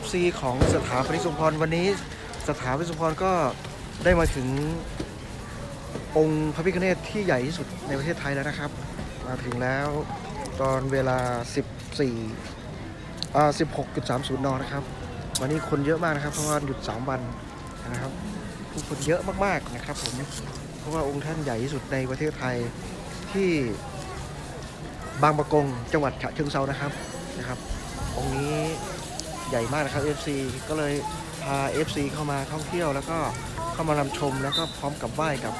FC ของสถาปนิกสุพรวันนี้สถาปนิกสุพรก็ได้มาถึงองค์พระพิฆเนศที่ใหญ่ที่สุดในประเทศไทยแล้วนะครับ มาถึงแล้วตอนเวลา 14อ่า16.30 นนะครับ วันนี้คนเยอะมากนะครับ เพราะว่าหยุด 3 วันนะครับผู้คนเยอะมากๆนะครับผมเพราะว่าองค์ท่านใหญ่ที่สุดในประเทศไทยที่บางประกงจังหวัดฉะเชิงเซานะครับนะครับ องค์นี้ ใหญ่มากนะครับ FC ก็เลยพา FC เข้ามาท่องเที่ยวแล้วก็เข้ามารำชมแล้วก็พร้อมกับไหว้กับ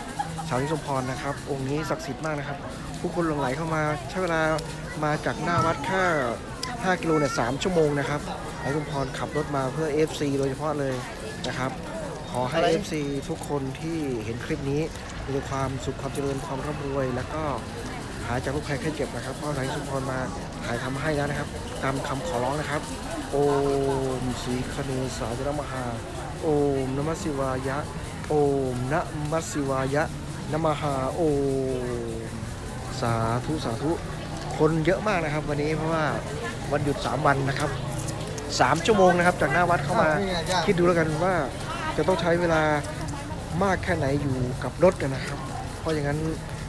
สาวนิสมพรนะครับ องค์นี้ศักดิ์สิทธิ์มากนะครับ ผู้คนหลั่งไหลเข้ามาใช้เวลามาจากหน้าวัดแค่5กิโลเนี่ย3ชั่วโมงนะครับสาวนิสมพรขับรถมาเพื่อ FC โดยเฉพาะเลยนะครับ ขอให้ FC ทุกคนที่เห็นคลิปนี้มีแต่ความสุขความเจริญความร่ำรวย แล้วก็ หายจากโรคภัยไข้เจ็บนะครับเพราะสายสุพรมาถ่ายทำให้แล้วนะครับ ตามคำขอร้องนะครับ โอมสีคเนสายนมหา โอมนมัสสิวายะ โอมนะมัสสิวายะนมหาโอมสาธุสาธุ คนเยอะมากนะครับ วันนี้เพราะว่าวันหยุด 3 วันนะครับ 3 ชั่วโมงนะครับ จากหน้าวัดเข้ามา คิดดูแล้วกันว่าจะต้องใช้เวลามากแค่ไหนอยู่กับรถกันนะครับ เพราะอย่างนั้น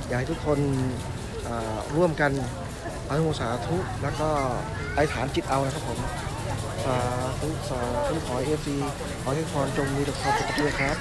อยากให้ทุกคนอ่า ร่วมกันอนุโมสาธุแล้วก็ไอฐานจิตเอานะครับผมสาธุสาธุขอเอฟซีขอให้พรจงมีแต่ความสุขด้วยครับ